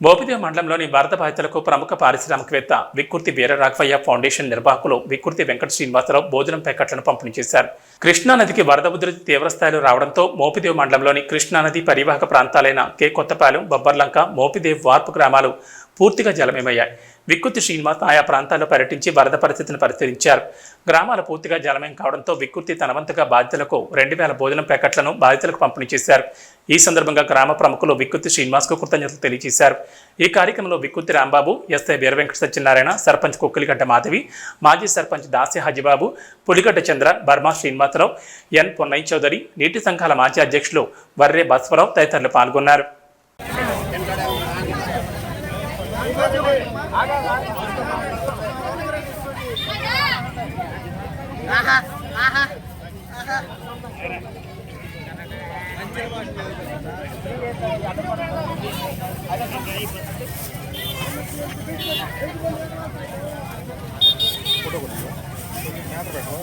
మోపిదేవ్ మండలంలోని వరద బాధితులకు ప్రముఖ పారిశ్రామికవేత్త వికృతి వీరరాఘవయ్య ఫౌండేషన్ నిర్వాహకులు వికృతి వెంకట శ్రీనివాసరావు భోజనం ప్యాకెట్లను పంపిణీ చేశారు. కృష్ణానదికి వరద ఉధృతి తీవ్రస్థాయిలో రావడంతో మోపిదేవ్ మండలంలోని కృష్ణానది పరివాహక ప్రాంతాలైన కే కొత్తపాలెం బొబ్బర్లంక మోపిదేవ్ వార్పు గ్రామాలు పూర్తిగా జలమయమయ్యాయి. వికృతి శ్రీనివాస్ ఆయా ప్రాంతాల్లో పర్యటించి వరద పరిస్థితిని పరిశీలించారు. గ్రామాలు పూర్తిగా జలమయం కావడంతో వికృతి తనవంతుగా బాధితులకు రెండు వేల భోజనం ప్యాకెట్లను బాధితులకు పంపిణీ చేశారు. ఈ సందర్భంగా గ్రామ ప్రముఖులు వికృతి శ్రీనివాస్కు కృతజ్ఞతలు తెలియజేశారు. ఈ కార్యక్రమంలో వికృతి రాంబాబు ఎస్ఐ వీర వెంకట సత్యనారాయణ సర్పంచ్ కుక్కలిగడ్డ మాధవి మాజీ సర్పంచ్ దాసి హజిబాబు పులిగడ్డ చంద్ర బర్మా శ్రీనివాసరావు ఎన్. పొన్నయ్య చౌదరి నీటి సంఘాల మాజీ అధ్యక్షులు వర్రే బస్వరావు తదితరులు పాల్గొన్నారు. ఫోటో కొట్టు మేత పెట్టు